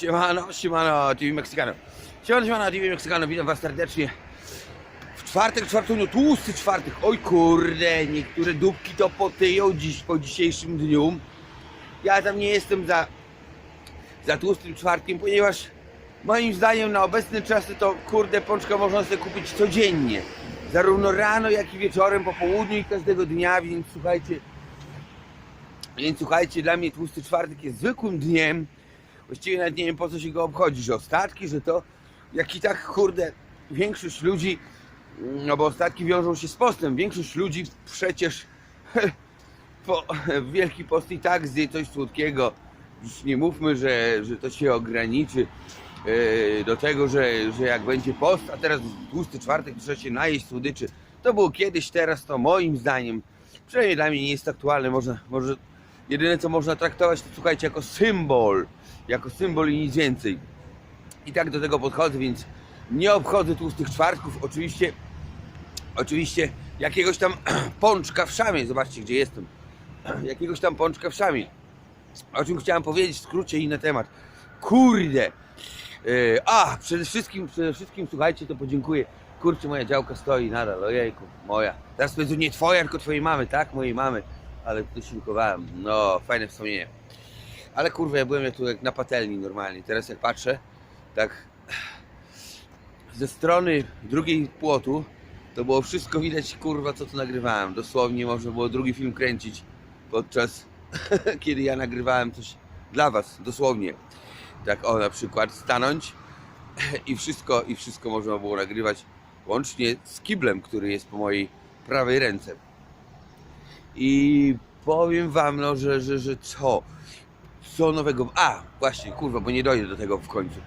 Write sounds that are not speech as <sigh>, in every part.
Siemano, siemano, TV Meksykano. Siemano, siemano, TV Meksykano, witam was serdecznie. W czwartek, czwartuniu, tłusty czwartek. Oj kurde, niektóre dupki to potyją dziś, po dzisiejszym dniu. Ja tam nie jestem za, za tłustym czwartkiem, ponieważ moim zdaniem na obecne czasy to kurde pączka można sobie kupić codziennie. Zarówno rano, jak i wieczorem, po południu i każdego dnia, więc słuchajcie, więc słuchajcie, dla mnie tłusty czwartek jest zwykłym dniem. Właściwie nawet nie wiem po co się go obchodzi, że ostatki, że to jak i tak kurde większość ludzi, no bo ostatki wiążą się z postem, większość ludzi przecież <laughs> po Wielki Post i tak zje coś słodkiego. Już nie mówmy, że, że to się ograniczy e, do tego, że, że jak będzie post, a teraz tłusty czwartek trzeba się najeść słodyczy. To było kiedyś, teraz to moim zdaniem, przynajmniej dla mnie nie jest aktualne. Można, może jedyne co można traktować to słuchajcie jako symbol, jako symbol i nic więcej. I tak do tego podchodzę, więc nie obchodzę tłustych czwartków. Oczywiście, oczywiście jakiegoś tam <clears throat> pączka w szamie. Zobaczcie, gdzie jestem. <clears throat> Jakiegoś tam pączka w szamie. O czym chciałem powiedzieć w skrócie i na temat. Kurde. Yy, a, przede wszystkim, przede wszystkim, słuchajcie, to podziękuję. Kurczę, moja działka stoi nadal, ojejku, moja. Teraz powiedzą, nie twoja, tylko twojej mamy, tak? Mojej mamy. Ale to siłkowałem. No, fajne wspomnienie. Ale kurwa, ja byłem jak tu jak na patelni normalnie. Teraz jak patrzę, tak ze strony drugiej płotu, to było wszystko widać, kurwa, co tu nagrywałem. Dosłownie można było drugi film kręcić podczas, <laughs> kiedy ja nagrywałem coś dla was, dosłownie. Tak o, na przykład stanąć i wszystko, i wszystko można było nagrywać łącznie z kiblem, który jest po mojej prawej ręce. I powiem wam, no, że, że, że co? Co nowego? A, właśnie, kurwa, bo nie dojdę do tego w końcu.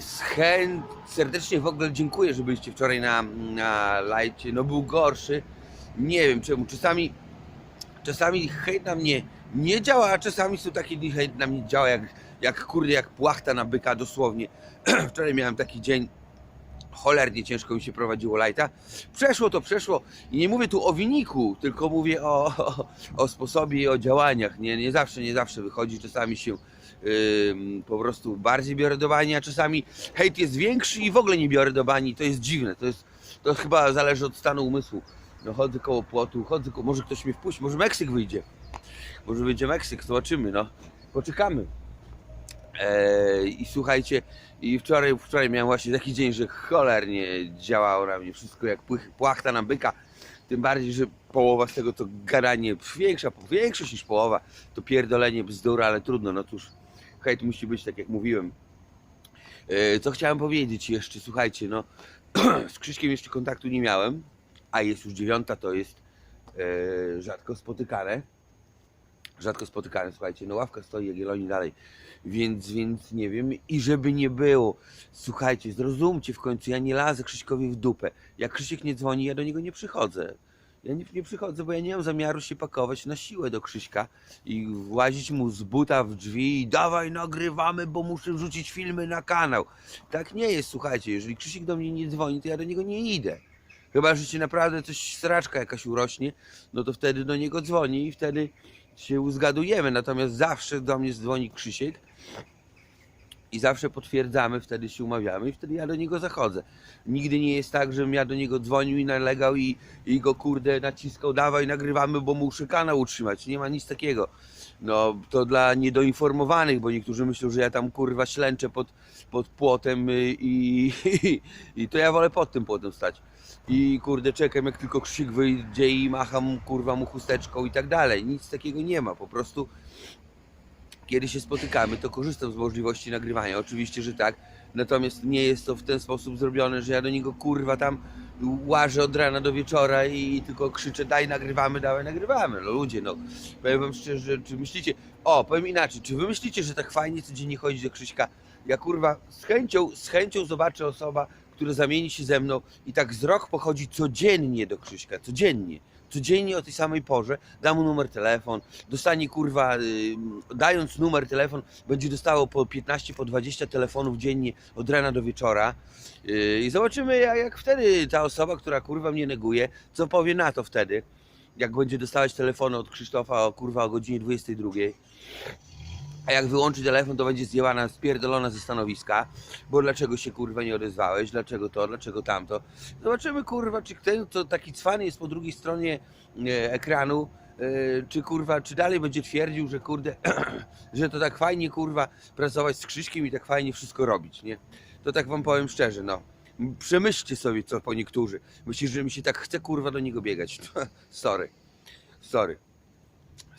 Z chęt, serdecznie w ogóle dziękuję, że byliście wczoraj na, na lajcie. No był gorszy. Nie wiem czemu. Czasami, czasami hejt na mnie nie działa, a czasami są takie dni hejt na mnie działa jak, jak kurde, jak płachta na byka dosłownie. <clears throat> wczoraj miałem taki dzień, cholernie ciężko mi się prowadziło lajta. Przeszło to przeszło i nie mówię tu o wyniku, tylko mówię o, o, o sposobie i o działaniach. Nie, nie zawsze, nie zawsze wychodzi, czasami się ym, po prostu bardziej biorę do bani, a czasami hejt jest większy i w ogóle nie biorę do bani. To jest dziwne, to, jest, to chyba zależy od stanu umysłu. No chodzę koło płotu, chodzę koło, może ktoś mnie wpuści, może Meksyk wyjdzie. Może wyjdzie Meksyk, zobaczymy, no. Poczekamy. Eee, I słuchajcie, i wczoraj, wczoraj miałem właśnie taki dzień, że cholernie działało na mnie wszystko jak płachta na byka. Tym bardziej, że połowa z tego to gadanie, większa, większość niż połowa, to pierdolenie bzdur, ale trudno, no cóż, hejt musi być tak jak mówiłem. E, Co chciałem powiedzieć jeszcze, słuchajcie, no <clears throat> z Krzyśkiem jeszcze kontaktu nie miałem, a jest już dziewiąta, to jest e, rzadko spotykane. Rzadko spotykane, słuchajcie, no ławka stoi Jagiellonii dalej, więc, więc nie wiem i żeby nie było, słuchajcie, zrozumcie w końcu, ja nie lazę Krzyśkowi w dupę, jak Krzysiek nie dzwoni, ja do niego nie przychodzę. Ja nie, nie przychodzę, bo ja nie mam zamiaru się pakować na siłę do Krzyśka i włazić mu z buta w drzwi i dawaj nagrywamy, bo muszę wrzucić filmy na kanał. Tak nie jest, słuchajcie, jeżeli Krzysiek do mnie nie dzwoni, to ja do niego nie idę. Chyba, że się naprawdę coś sraczka jakaś urośnie, no to wtedy do niego dzwoni i wtedy się uzgadujemy. Natomiast zawsze do mnie dzwoni Krzysiek i zawsze potwierdzamy, wtedy się umawiamy i wtedy ja do niego zachodzę. Nigdy nie jest tak, żebym ja do niego dzwonił i nalegał i, i go kurde naciskał, dawaj nagrywamy, bo muszę kanał utrzymać. Nie ma nic takiego. No to dla niedoinformowanych, bo niektórzy myślą, że ja tam kurwa ślęczę pod, pod płotem y, i, i, <laughs> i to ja wolę pod tym płotem stać. I kurde czekam jak tylko krzyk wyjdzie i macham kurwa mu chusteczką i tak dalej. Nic takiego nie ma, po prostu kiedy się spotykamy, to korzystam z możliwości nagrywania. Oczywiście, że tak. Natomiast nie jest to w ten sposób zrobione, że ja do niego kurwa tam łażę od rana do wieczora i tylko krzyczę daj nagrywamy, dawaj nagrywamy. No ludzie, no powiem wam szczerze, czy myślicie, o powiem inaczej, czy wy myślicie, że tak fajnie codziennie chodzi do Krzyśka? Ja kurwa z chęcią, z chęcią zobaczę osoba, która zamieni się ze mną i tak z rok pochodzi codziennie do Krzyśka, codziennie. Codziennie o tej samej porze, dam mu numer telefon, dostanie kurwa, y, dając numer telefon, będzie dostało po 15, po 20 telefonów dziennie od rana do wieczora. Y, I zobaczymy, jak, jak wtedy ta osoba, która kurwa mnie neguje, co powie na to wtedy, jak będzie dostawać telefony od Krzysztofa o kurwa o godzinie 22. A jak wyłączy telefon, to będzie zjebana, spierdolona ze stanowiska, bo dlaczego się kurwa nie odezwałeś, dlaczego to, dlaczego tamto. Zobaczymy kurwa, czy ten, co taki cwany jest po drugiej stronie e, ekranu, e, czy kurwa, czy dalej będzie twierdził, że kurde, <clears throat> że to tak fajnie kurwa pracować z Krzyśkiem i tak fajnie wszystko robić, nie? To tak wam powiem szczerze, no. Przemyślcie sobie co po niektórzy. Myślisz, że mi się tak chce kurwa do niego biegać. <laughs> sorry. Sorry.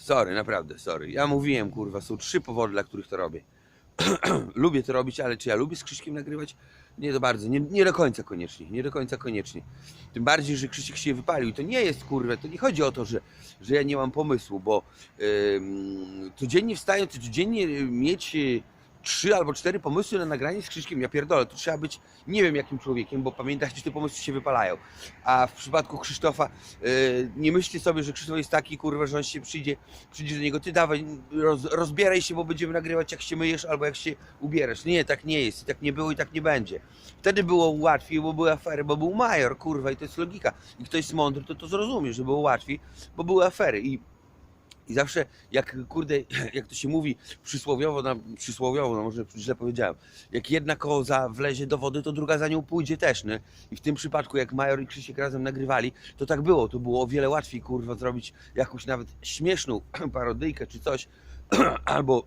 Sorry, naprawdę, sorry. Ja mówiłem, kurwa, są trzy powody, dla których to robię. <clears throat> lubię to robić, ale czy ja lubię z Krzyśkiem nagrywać? Nie do bardzo, nie, nie do końca koniecznie, nie do końca koniecznie. Tym bardziej, że Krzysiek się wypalił. I to nie jest, kurwa, to nie chodzi o to, że, że ja nie mam pomysłu, bo ym, codziennie wstając, codziennie mieć y, trzy albo cztery pomysły na nagranie z Krzyśkiem, ja pierdolę, to trzeba być nie wiem jakim człowiekiem, bo pamiętajcie, że te pomysły się wypalają. A w przypadku Krzysztofa, y, nie myślcie sobie, że Krzysztof jest taki, kurwa, że on się przyjdzie, przyjdzie do niego, ty dawaj, roz, rozbieraj się, bo będziemy nagrywać jak się myjesz albo jak się ubierasz. Nie, tak nie jest, i tak nie było i tak nie będzie. Wtedy było łatwiej, bo były afery, bo był major, kurwa, i to jest logika. I kto jest mądry, to to zrozumie, że było łatwiej, bo były afery. I i zawsze, jak kurde, <clears throat> jak to się mówi przysłowiowo, na, przysłowiowo, no może źle powiedziałem, jak jedna koza wlezie do wody, to druga za nią pójdzie też, nie? I w tym przypadku, jak Major i Krzysiek razem nagrywali, to tak było. To było o wiele łatwiej, kurwa, zrobić jakąś nawet śmieszną <clears throat> parodyjkę czy coś, <clears throat> albo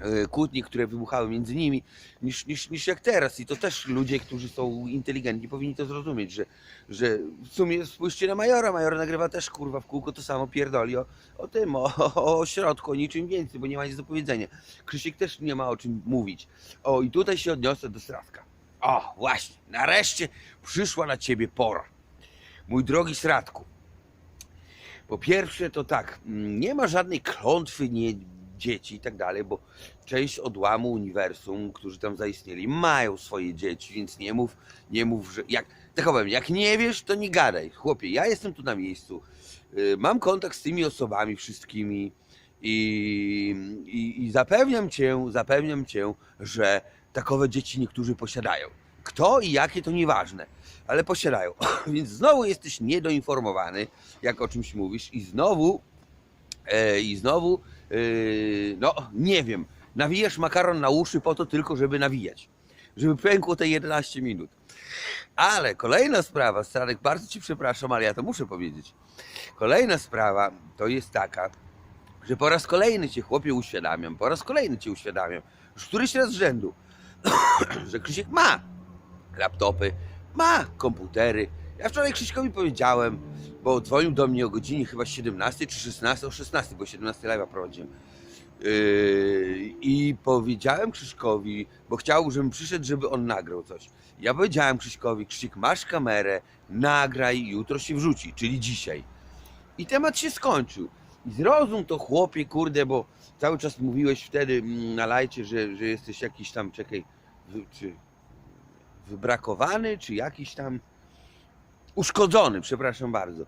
e, kłótnie, które wybuchały między nimi, niż, niż, niż jak teraz. I to też ludzie, którzy są inteligentni, powinni to zrozumieć, że, że w sumie spójrzcie na Majora. Major nagrywa też kurwa w kółko to samo pierdoli o, o tym, o, o środku, o niczym więcej, bo nie ma nic do powiedzenia. Krzysiek też nie ma o czym mówić. O, i tutaj się odniosę do Sradka. O, właśnie, nareszcie przyszła na ciebie pora. Mój drogi Sradku, po pierwsze to tak, mm, nie ma żadnej klątwy nie, dzieci i tak dalej, bo część odłamu uniwersum, którzy tam zaistnieli, mają swoje dzieci, więc nie mów, nie mów, że jak, tak powiem, jak nie wiesz, to nie gadaj. Chłopie, ja jestem tu na miejscu, y, mam kontakt z tymi osobami wszystkimi i, i, i zapewniam cię, zapewniam cię, że takowe dzieci niektórzy posiadają. Kto i jakie to nieważne, ale posiadają. <laughs> Więc znowu jesteś niedoinformowany, jak o czymś mówisz, i znowu, e, i znowu, e, no nie wiem, nawijasz makaron na uszy po to tylko, żeby nawijać. Żeby pękło te 11 minut. Ale kolejna sprawa, Stanek, bardzo Ci przepraszam, ale ja to muszę powiedzieć. Kolejna sprawa to jest taka, że po raz kolejny Cię chłopie uświadamiam, po raz kolejny Cię uświadamiam, już któryś raz z rzędu, <coughs> że Krzysiek ma laptopy, ma komputery. Ja wczoraj Krzyśkowi powiedziałem, bo dzwonił do mnie o godzinie chyba 17 czy 16, o 16, bo 17 live'a prowadziłem. Yy, I powiedziałem Krzyśkowi, bo chciał, żebym przyszedł, żeby on nagrał coś. Ja powiedziałem Krzyśkowi, Krzysiek, masz kamerę, nagraj, jutro się wrzuci, czyli dzisiaj. I temat się skończył. I zrozum to chłopie, kurde, bo cały czas mówiłeś wtedy mm, na lajcie, że, że jesteś jakiś tam, czekaj, czy wybrakowany, czy jakiś tam uszkodzony, przepraszam bardzo.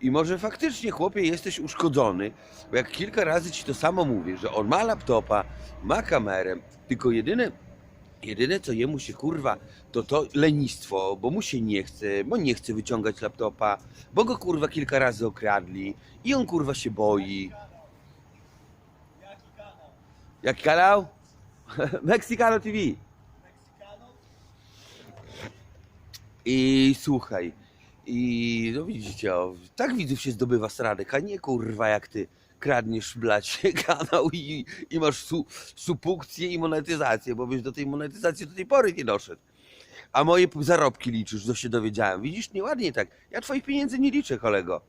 I może faktycznie, chłopie, jesteś uszkodzony, bo jak kilka razy ci to samo mówię, że on ma laptopa, ma kamerę, tylko jedyne, jedyne co jemu się kurwa, to to lenistwo, bo mu się nie chce, bo nie chce wyciągać laptopa, bo go kurwa kilka razy okradli i on kurwa się boi. Jaki kanał? <laughs> Mexicano TV. I słuchaj, i no widzicie, o, tak widzów się zdobywa Sradek, a nie kurwa jak ty kradniesz blać <laughs> kanał i, i masz su, supukcję i monetyzację, bo byś do tej monetyzacji do tej pory nie doszedł. A moje zarobki liczysz, to się dowiedziałem. Widzisz, nieładnie tak. Ja twoich pieniędzy nie liczę, kolego.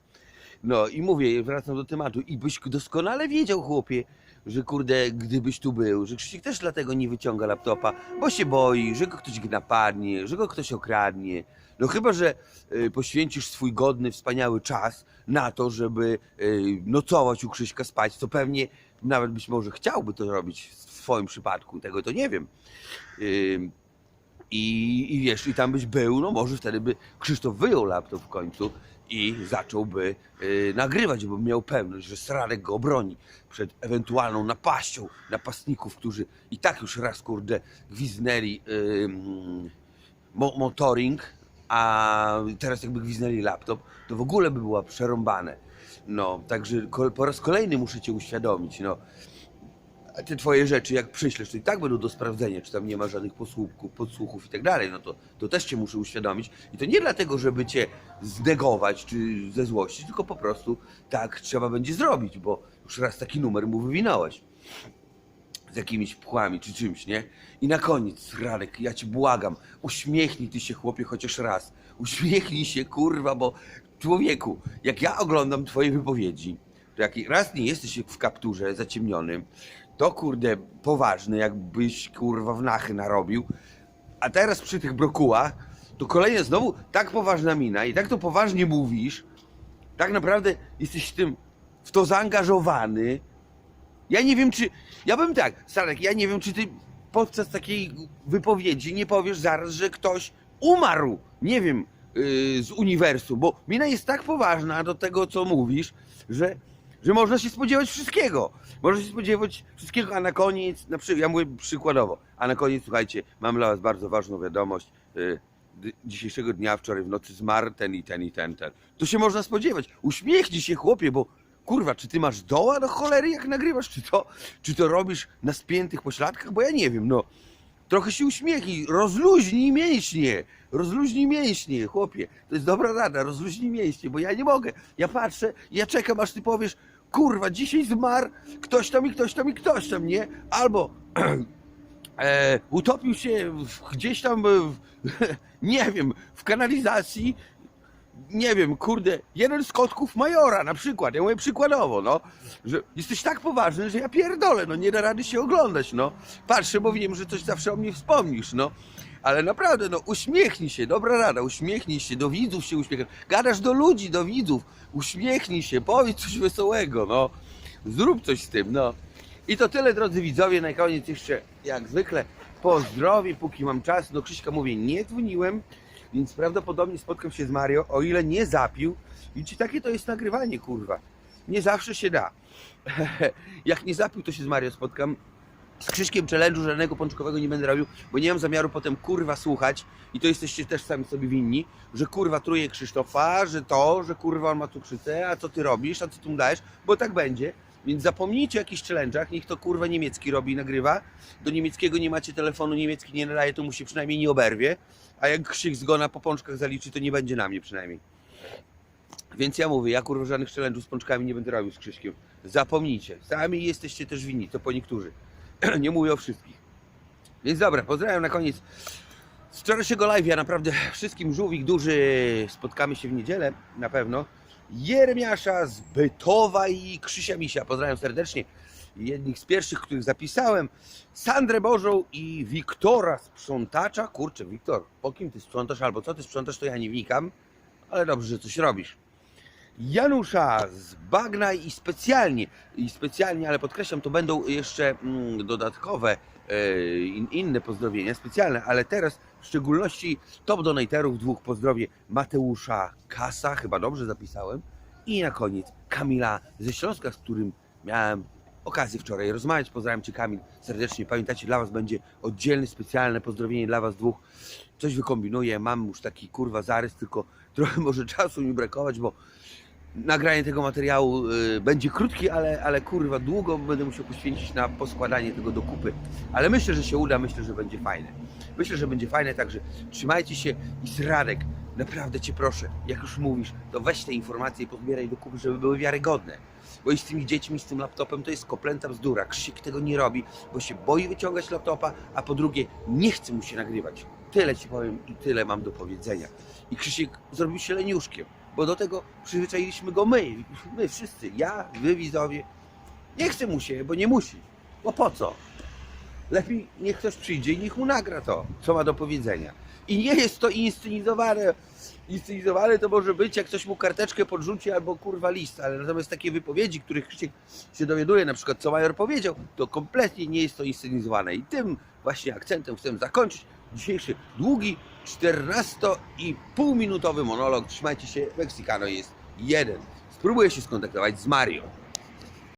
No i mówię, wracam do tematu. I byś doskonale wiedział, chłopie, że kurde, gdybyś tu był, że Krzysiek też dlatego nie wyciąga laptopa, bo się boi, że go ktoś napadnie, że go ktoś okradnie. No chyba, że y, poświęcisz swój godny, wspaniały czas na to, żeby y, nocować u Krzyśka spać, to pewnie nawet być może chciałby to robić w swoim przypadku, tego to nie wiem. Y, i, I wiesz, i tam byś był, no może wtedy by Krzysztof wyjął laptop w końcu i zacząłby y, nagrywać, bo miał pewność, że Sradek go obroni przed ewentualną napaścią napastników, którzy i tak już raz, kurde, gwiznęli y, mm, mo motoring, a teraz jakby gwiznęli laptop, to w ogóle by była przerąbane. No, także po raz kolejny muszę Cię uświadomić, no. Te twoje rzeczy, jak przyślesz, to i tak będą do sprawdzenia, czy tam nie ma żadnych posłuchów, podsłuchów i tak dalej. No to, to też cię muszę uświadomić. I to nie dlatego, żeby cię znegować czy ze złości, tylko po prostu tak trzeba będzie zrobić, bo już raz taki numer mu wywinąłeś z jakimiś pchłami czy czymś, nie? I na koniec, Radek, ja cię błagam, uśmiechnij ty się, chłopie, chociaż raz. Uśmiechnij się, kurwa, bo człowieku, jak ja oglądam twoje wypowiedzi, to jak raz nie jesteś w kapturze zaciemnionym, to kurde, poważny, jakbyś kurwa w nachy narobił, a teraz przy tych brokułach, to kolejne znowu tak poważna mina i tak to poważnie mówisz, tak naprawdę jesteś w tym, w to zaangażowany, ja nie wiem, czy. Ja bym tak, Starek, ja nie wiem, czy ty podczas takiej wypowiedzi nie powiesz zaraz, że ktoś umarł, nie wiem, yy, z uniwersum, bo mina jest tak poważna do tego, co mówisz, że, że można się spodziewać wszystkiego. Można się spodziewać wszystkiego, a na koniec, na przy, ja mówię przykładowo, a na koniec, słuchajcie, mam dla was bardzo ważną wiadomość. D- dzisiejszego dnia, wczoraj w nocy zmarł ten i ten i ten, ten. To się można spodziewać. Uśmiechnij się, chłopie, bo Kurwa, czy ty masz doła do cholery, jak nagrywasz? Czy to, czy to robisz na spiętych pośladkach? Bo ja nie wiem, no. Trochę się uśmiechnij, rozluźnij mięśnie, rozluźnij mięśnie, chłopie. To jest dobra rada, rozluźnij mięśnie, bo ja nie mogę. Ja patrzę, ja czekam, aż ty powiesz, kurwa, dzisiaj zmarł ktoś tam i ktoś tam i ktoś tam, nie? Albo <clears throat> e, utopił się w, gdzieś tam, w, <laughs> nie wiem, w kanalizacji nie wiem, kurde, jeden z kotków majora na przykład, ja mówię przykładowo, no, że jesteś tak poważny, że ja pierdolę, no, nie da rady się oglądać, no. Patrzę, bo wiem, że coś zawsze o mnie wspomnisz, no. Ale naprawdę, no, uśmiechnij się, dobra rada, uśmiechnij się, do widzów się uśmiechnij. Gadasz do ludzi, do widzów, uśmiechnij się, powiedz coś wesołego, no. Zrób coś z tym, no. I to tyle, drodzy widzowie, na koniec jeszcze, jak zwykle, pozdrowię, póki mam czas. Do Krzyśka mówię, nie dzwoniłem, więc prawdopodobnie spotkam się z Mario, o ile nie zapił. Widzicie, takie to jest nagrywanie, kurwa. Nie zawsze się da. <laughs> Jak nie zapił, to się z Mario spotkam. Z Krzyśkiem challenge'u żadnego pączkowego nie będę robił, bo nie mam zamiaru potem kurwa słuchać i to jesteście też sami sobie winni, że kurwa truje Krzysztofa, że to, że kurwa on ma cukrzycę, a co ty robisz, a co ty mu dajesz, bo tak będzie. Więc zapomnijcie o jakichś challenge'ach, niech to kurwa niemiecki robi nagrywa. Do niemieckiego nie macie telefonu, niemiecki nie nadaje, to mu się przynajmniej nie oberwie. A jak Krzyk zgona po pączkach zaliczy, to nie będzie na mnie przynajmniej. Więc ja mówię, ja kurwa żadnych challenge'ów z pączkami nie będę robił z Krzyśkiem. Zapomnijcie. Sami jesteście też winni, to po niektórzy. <clears throat> nie mówię o wszystkich. Więc dobra, pozdrawiam na koniec z wczorajszego live. Ja naprawdę wszystkim żółwik duży. Spotkamy się w niedzielę na pewno. Jeremiasza z Bytowa i Krzysia Misia. Pozdrawiam serdecznie. Jednych z pierwszych, których zapisałem. Sandrę Bożą i Wiktora Sprzątacza. Kurczę, Wiktor, po kim ty sprzątasz albo co ty sprzątasz, to ja nie wnikam. Ale dobrze, że coś robisz. Janusza z Bagna i specjalnie, i specjalnie, ale podkreślam, to będą jeszcze mm, dodatkowe, inne pozdrowienia, specjalne, ale teraz w szczególności top donatorów dwóch pozdrowię Mateusza Kasa, chyba dobrze zapisałem, i na koniec Kamila ze Śląska, z którym miałem okazję wczoraj rozmawiać. Pozdrawiam Cię Kamil serdecznie. Pamiętajcie, dla Was będzie oddzielne, specjalne pozdrowienie dla Was dwóch. Coś wykombinuję, mam już taki kurwa zarys, tylko trochę może czasu mi brakować, bo nagranie tego materiału y, będzie krótki, ale, ale kurwa długo będę musiał poświęcić na poskładanie tego do kupy. Ale myślę, że się uda, myślę, że będzie fajne. Myślę, że będzie fajne, także trzymajcie się i Sradek, naprawdę Cię proszę, jak już mówisz, to weź te informacje i pozbieraj do kupy, żeby były wiarygodne. Bo i z tymi dziećmi, z tym laptopem to jest koplęta bzdura. Krzyk tego nie robi, bo się boi wyciągać laptopa, a po drugie nie chce mu się nagrywać. Tyle Ci powiem i tyle mam do powiedzenia. I Krzysiek zrobił się leniuszkiem, bo do tego przyzwyczailiśmy go my, my wszyscy, ja, wy widzowie. Nie chce mu się, bo nie musi. Bo po co? Lepiej niech ktoś przyjdzie i niech mu nagra to, co ma do powiedzenia. I nie jest to inscenizowane. Inscenizowane to może być, jak ktoś mu karteczkę podrzuci albo kurwa list, ale natomiast takie wypowiedzi, których Krzysiek się dowiaduje, na przykład co Major powiedział, to kompletnie nie jest to inscenizowane. I tym właśnie akcentem chcę zakończyć dzisiejszy długi 14,5 minutowy monolog. Trzymajcie się, Mexicano jest jeden. Spróbuję się skontaktować z Mario.